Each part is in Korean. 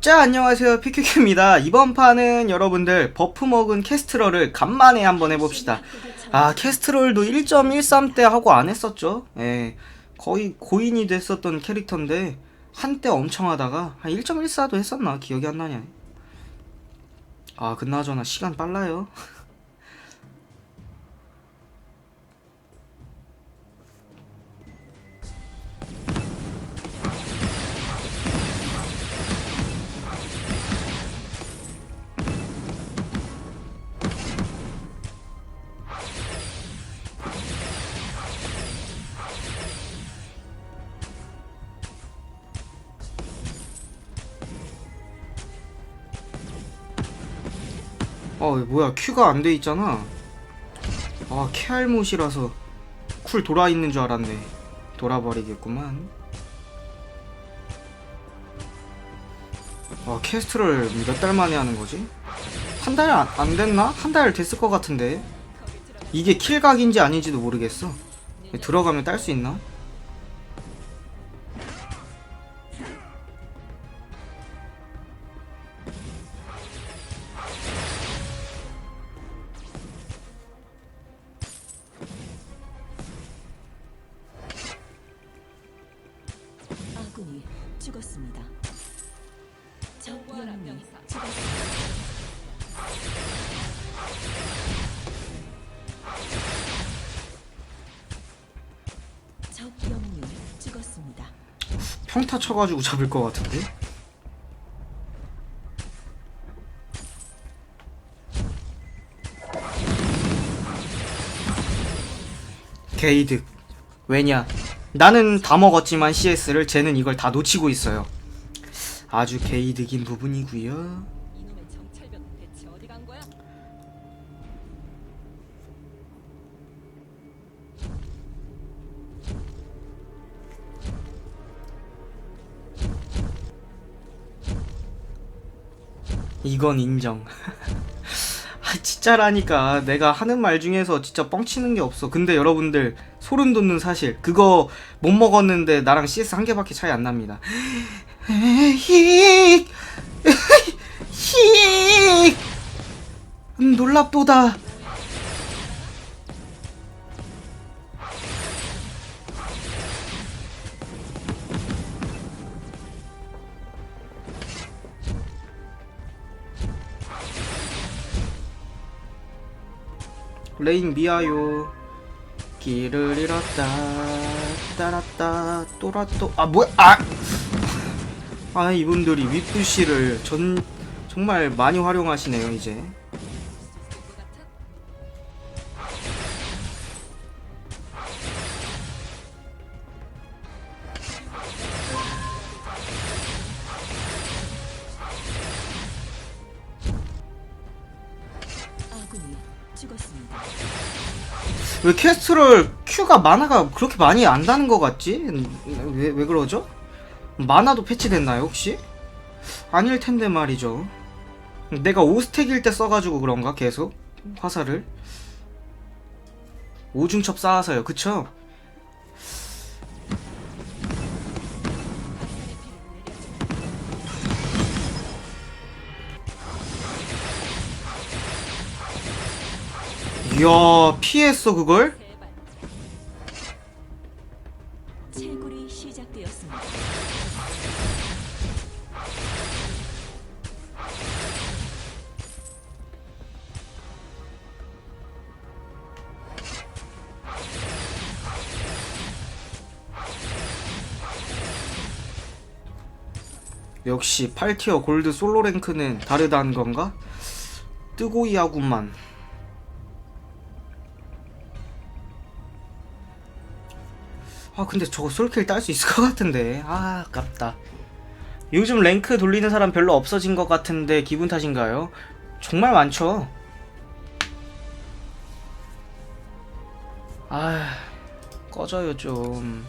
자 안녕하세요. 피큐큐입니다. 이번 판은 여러분들 버프 먹은 캐스트럴을 간만에 한번 해봅시다. 아 캐스트럴도 1.13대 하고 안 했었죠? 예. 거의 고인이 됐었던 캐릭터인데 한때 엄청 하다가 한 1.14도 했었나? 기억이 안 나냐? 아 그나저나 시간 빨라요 어 뭐야 큐가 안 돼 있잖아 아 케알못이라서 쿨 돌아 있는 줄 알았네 돌아버리겠구만 아 캐스트를 몇 달 만에 하는 거지? 한 달안 됐나? 한 달 됐을 것 같은데 이게 킬각인지 아닌지도 모르겠어 들어가면 딸 수 있나? 평타 쳐가지고 잡을 것 같은데? 게이득. 왜냐? 나는 다 먹었지만 CS를 쟤는 이걸 다 놓치고 있어요. 아주 게이득인 부분이구요 이건 인정. 아 진짜라니까. 내가 하는 말 중에서 진짜 뻥치는 게 없어. 근데 여러분들 소름 돋는 사실. 그거 못 먹었는데 나랑 CS 한 개밖에 차이 안 납니다. 히히 음, 놀랍도다 레인 미아요 길을 잃었다 따랐다 또라또 아 뭐야 아! 아 이분들이 윗부시를 전 정말 많이 활용하시네요 이제 죽었습니다. 왜 캐스트럴 Q가 만화가 그렇게 많이 안다는 것 같지? 왜, 왜 그러죠? 만화도 패치됐나요 혹시? 아닐 텐데 말이죠 내가 5스택일 때 써가지고 그런가 계속 화살을 오중첩 쌓아서요 그쵸? 야 피했어 그걸? 채굴이 시작되었습니다. 역시 8티어 골드 솔로 랭크는 다르다는 건가? 뜨고이하구만 아 근데 저거 솔킬 딸 수 있을 것 같은데. 아 아깝다. 요즘 랭크 돌리는 사람 별로 없어진 것 같은데 기분 탓인가요? 정말 많죠. 아 꺼져요 좀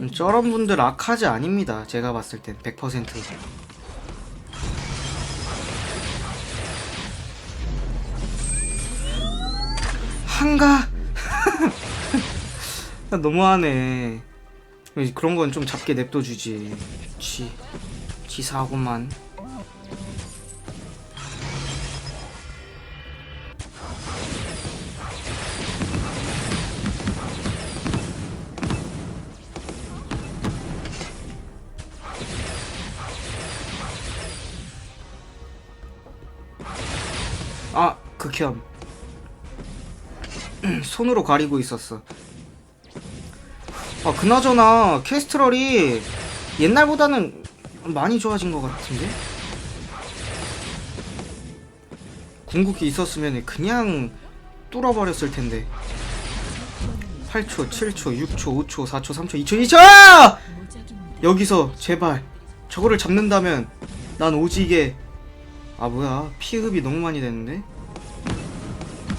음, 저런 분들 악하지 아닙니다. 제가 봤을 땐 100%. 한가 너무하네. 그런 건 좀 잡게 냅둬 주지. 지 지사하고만. 아 극혐. 손으로 가리고 있었어. 아 그나저나 캐스트럴이 옛날보다는 많이 좋아진 것 같은데? 궁극기 있었으면 그냥 뚫어버렸을 텐데 8초, 7초, 6초, 5초, 4초, 3초, 2초, 2초! 무적입니다. 여기서 제발 저거를 잡는다면 난 오지게 아 뭐야 피흡이 너무 많이 되는데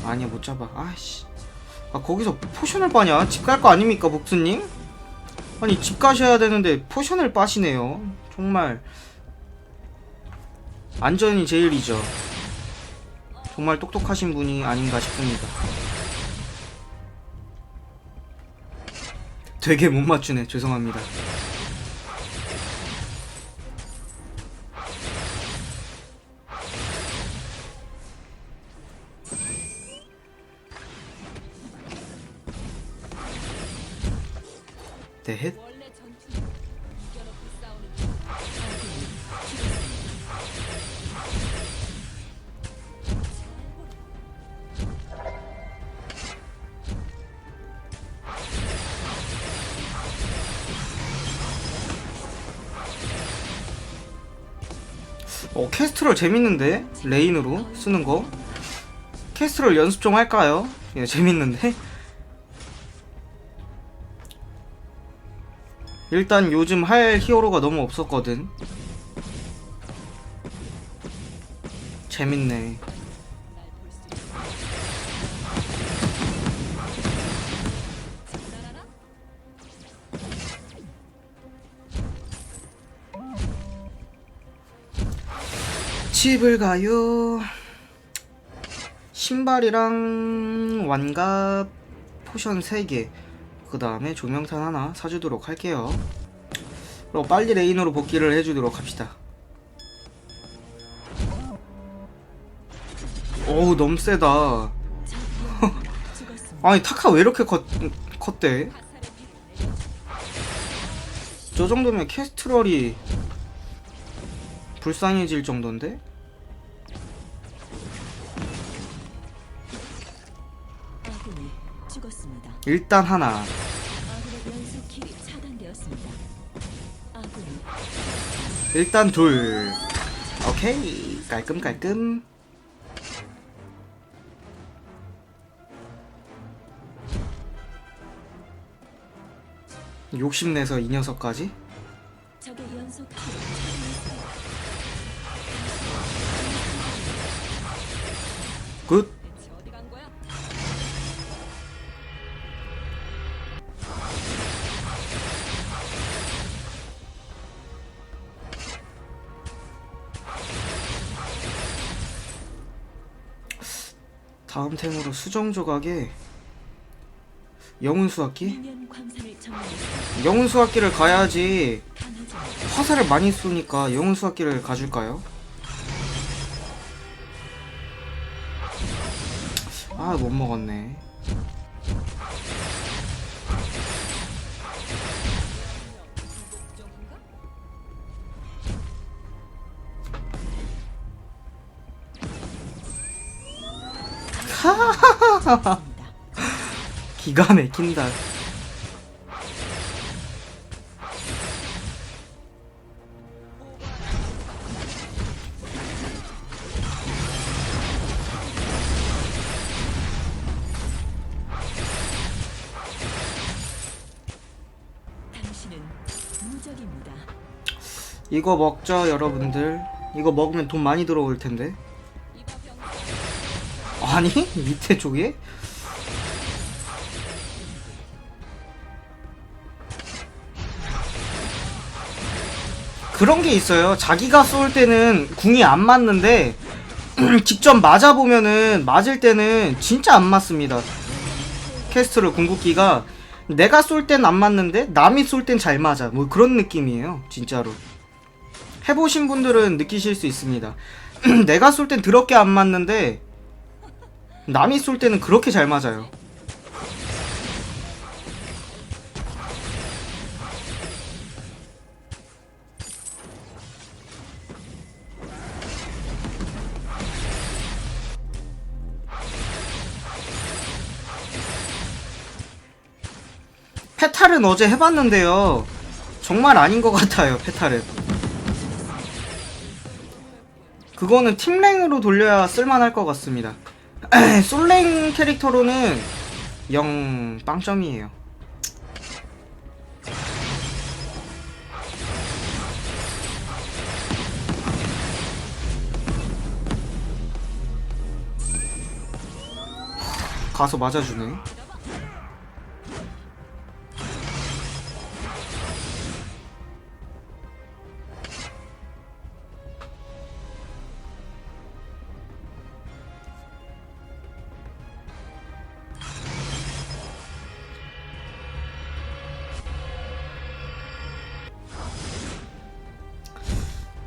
아니야 못 잡아. 아씨. 아 거기서 포션을 빠냐? 집 갈 거 아닙니까 복수님? 아니 집 가셔야 되는데 포션을 빠시네요. 정말. 안전이 제일이죠. 정말 똑똑하신 분이 아닌가 싶습니다. 되게 못 맞추네. 죄송합니다 싸우는 어 캐스트롤 재밌는데? 레인으로 쓰는 거? 캐스트롤 연습 좀 할까요? 예, 재밌는데 일단 요즘 할 히어로가 너무 없었거든. 재밌네. 집을 가요. 신발이랑 완갑 포션 3개 그 다음에 조명탄 하나 사주도록 할게요 그리고 빨리 레인으로 복귀를 해주도록 합시다 어우 너무 세다. 아니 타카 왜 이렇게 컸, 컸대 저 정도면 캐스트럴이 불쌍해질 정도인데? 죽었습니다. 일단 하나. 일단 둘. 오케이. 깔끔깔끔. 욕심내서 이 녀석까지. 굿 다음 템으로 수정 조각에 영혼 수학기? 영혼 수학기를 가야지. 화살을 많이 쏘니까 영혼 수학기를 가줄까요? 아 못 먹었네 기가 막힌다. 당신은 무적입니다. 이거 먹죠 여러분들. 이거 먹으면 돈 많이 들어올 텐데. 아니? 밑에 쪽에 그런 게 있어요. 자기가 쏠 때는 궁이 안 맞는데 직접 맞아 보면은 맞을 때는 진짜 안 맞습니다. 캐스트를 궁극기가 내가 쏠 땐 안 맞는데 남이 쏠 땐 잘 맞아. 뭐 그런 느낌이에요. 진짜로. 해보신 분들은 느끼실 수 있습니다. 내가 쏠 땐 더럽게 안 맞는데 남이 쏠 때는 그렇게 잘 맞아요. 페탈은 어제 해봤는데요. 정말 아닌 것 같아요, 페탈은. 그거는 팀랭으로 돌려야 쓸만할 것 같습니다. 솔랭 캐릭터로는 영 빵점이에요. 가서 맞아주네.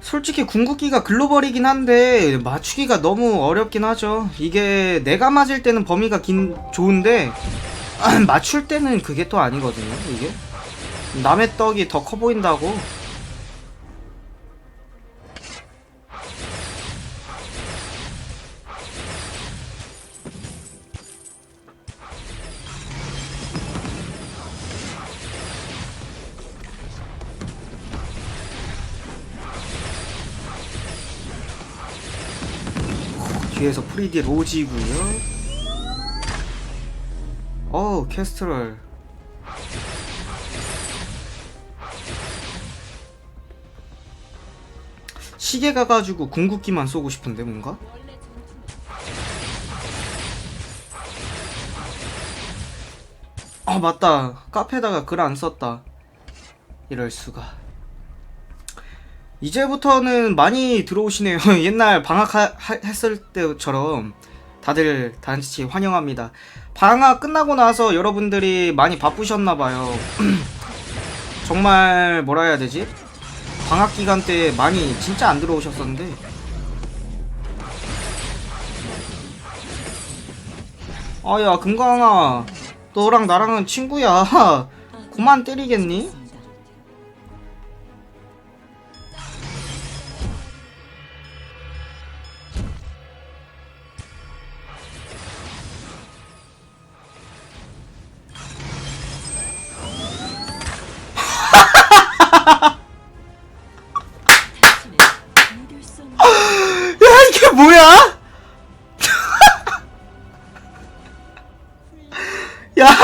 솔직히 궁극기가 글로벌이긴 한데 맞추기가 너무 어렵긴 하죠. 이게 내가 맞을 때는 범위가 긴 좋은데 맞출 때는 그게 또 아니거든요. 이게 남의 떡이 더 커 보인다고. 뒤에서 프리디 로지고요. 어우 캐스트럴. 시계 가가지고 궁극기만 쏘고 싶은데 뭔가? 아 맞다 카페에다가 글 안 썼다 이럴 수가 이제부터는 많이 들어오시네요. 옛날 방학했을 때처럼 다들 단지 환영합니다. 방학 끝나고 나서 여러분들이 많이 바쁘셨나봐요. 정말 뭐라 해야 되지? 방학 기간 때 많이 진짜 안 들어오셨었는데. 아야 금강아. 너랑 나랑은 친구야. 그만 때리겠니?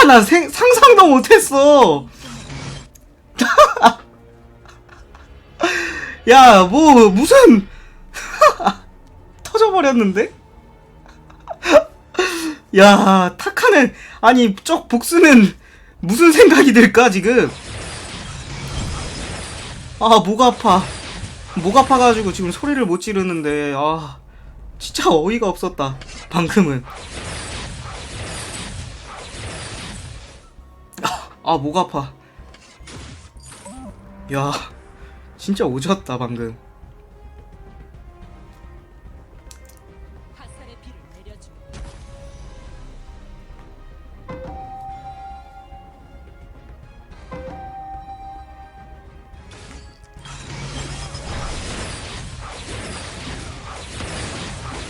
야나 상상도 못했어. 야 뭐 무슨 터져버렸는데? 야 타카는 아니 쪽 복수는 무슨 생각이 들까 지금? 아 목 아파. 목 아파가지고 지금 소리를 못 지르는데 아 진짜 어이가 없었다 방금은 아 목 아파. 야 진짜 오졌다 방금.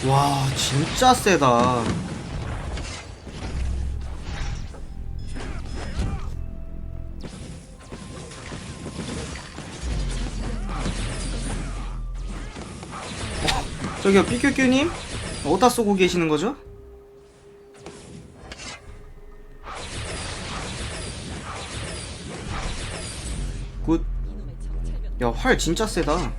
와 진짜 세다 저기요 삐규규님 어디다 쏘고 계시는 거죠? 굿. 야, 활 진짜 세다.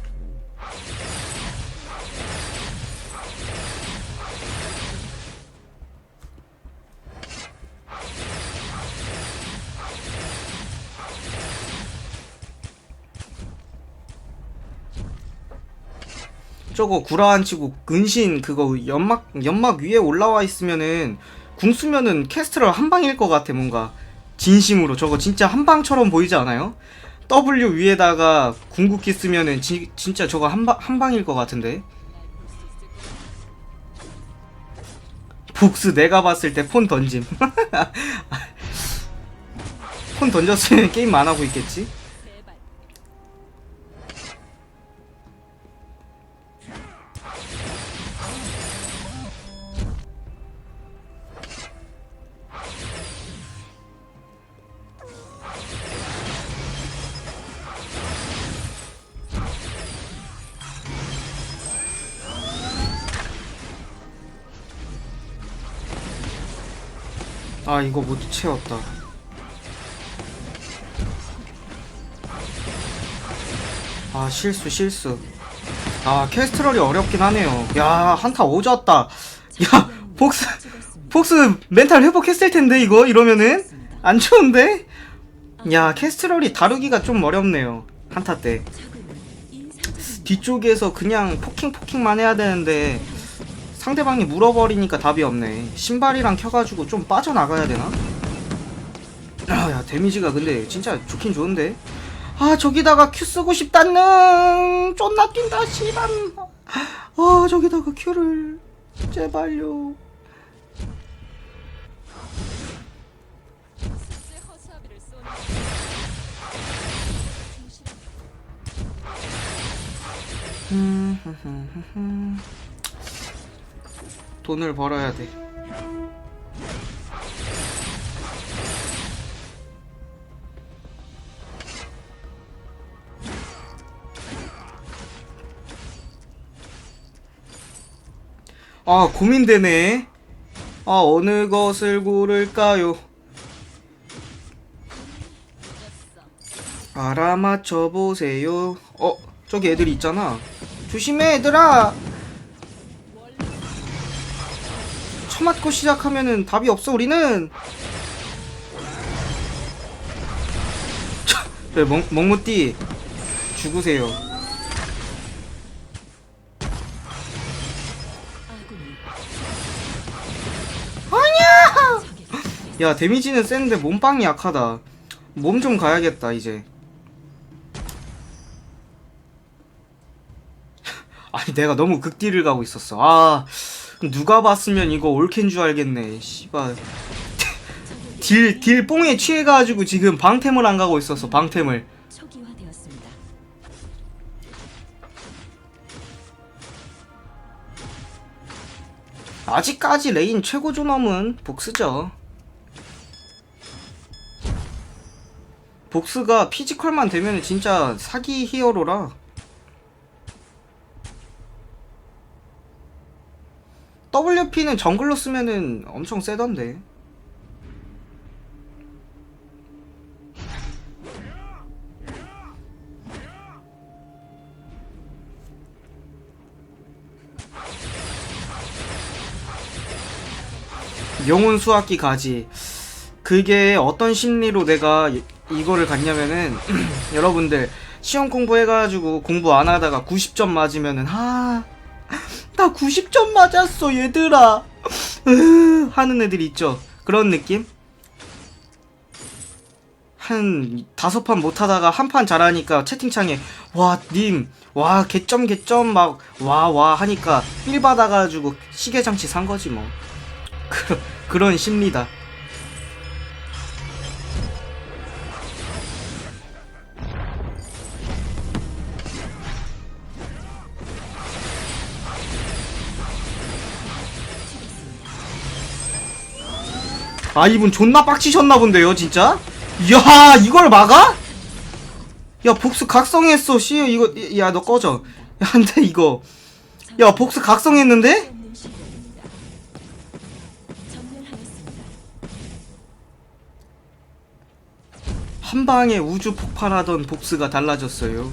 저거 구라안 치고 근신 그거 연막 연막 위에 올라와 있으면은 궁 쓰면은 캐스트럴 한 방일 것 같아 뭔가 진심으로 저거 진짜 한 방처럼 보이지 않아요? W 위에다가 궁극기 쓰면은 지, 진짜 저거 한, 방, 한 방일 것 같은데 복스 내가 봤을 때 폰 던짐 폰 던졌으면 게임 안 하고 있겠지? 아 이거 못 채웠다. 아 실수 실수. 아 캐스트럴이 어렵긴 하네요. 야 한타 오졌다. 야 복스 복스 멘탈 회복했을 텐데 이거? 이러면은? 안 좋은데? 야 캐스트럴이 다루기가 좀 어렵네요 한타 때. 뒤쪽에서 그냥 포킹 포킹만 해야 되는데 상대방이 물어버리니까 답이 없네. 신발이랑 켜가지고 좀 빠져나가야 되나? 아, 야, 데미지가 근데 진짜 좋긴 좋은데? 아, 저기다가 큐 쓰고 싶다는! 쫀나 뛴다, 씨발! 아, 저기다가 큐를. 제발요. 음. 돈을 벌어야 돼. 아, 고민되네. 아, 어느 것을 고를까요? 알아맞혀 보세요. 어, 저기 애들이 있잖아. 조심해, 얘들아. 처맞고 시작하면은 답이 없어, 우리는. 차, 네, 멍, 멍무띠. 죽으세요. 아군이 야, 데미지는 센데 몸빵이 약하다. 몸 좀 가야겠다, 이제. 아니, 내가 너무 극딜을 가고 있었어. 아, 누가 봤으면 이거 올캔 줄 알겠네. 씨발. 딜, 딜 뽕에 취해가지고 지금 방템을 안 가고 있었어, 방템을. 초기화되었습니다. 아직까지 레인 최고 존엄은 복스죠. 복스가 피지컬만 되면 진짜 사기 히어로라. WP는 정글로 쓰면은 엄청 세던데. 영혼 수학기 가지. 그게 어떤 심리로 내가 이- 이거를 갔냐면은 여러분들 시험 공부해가지고 공부 안 하다가 90점 맞으면은 아, 나 90점 맞았어 얘들아 으, 하는 애들 있죠. 그런 느낌? 한 다섯 판 못하다가 한 판 잘하니까 채팅창에 와 님 와 개점 개점 막 와 와 하니까 삘 받아가지고 시계장치 산 거지 뭐 그, 그런 심리다 아 이분 존나 빡치셨나 본데요 진짜? 이야 이걸 막아? 야 복수 각성했어 씨. 이거 야 너 꺼져. 야 근데 이거. 야 복수 각성했는데? 한 방에 우주 폭발하던 복스가 달라졌어요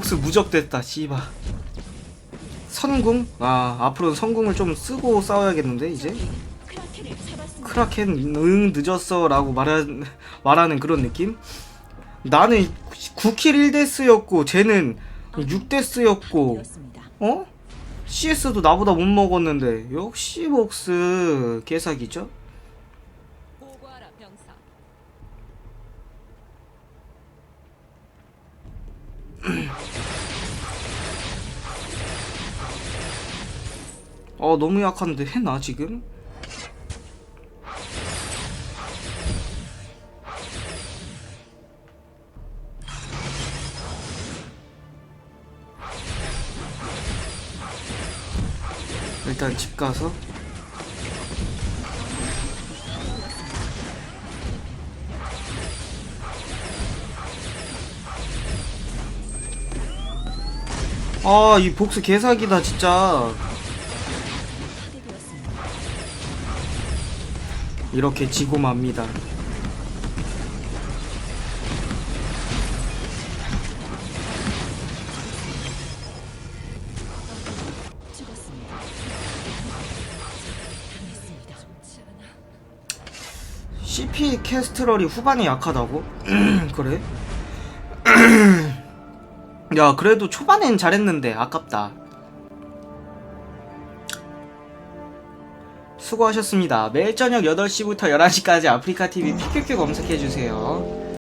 복스 무적됐다 씨바 선궁? 아 앞으로는 선궁을 좀 쓰고 싸워야겠는데 이제. 크라켄 응 늦었어 라고 말하, 말하는 그런 느낌? 나는 9킬 1데스였고 쟤는 6데스였고 되었습니다. 어? CS도 나보다 못 먹었는데 역시 복스 개사기죠? 어 너무 약한데 해나 지금? 일단 집 가서 아 이 복스 개사기다 진짜 이렇게 지고 맙니다. 캐스트럴이 후반에 약하다고? 그래? 야 그래도 초반엔 잘했는데 아깝다. 수고하셨습니다. 매일 저녁 8시부터 11시까지 아프리카 TV PQQ 검색해주세요.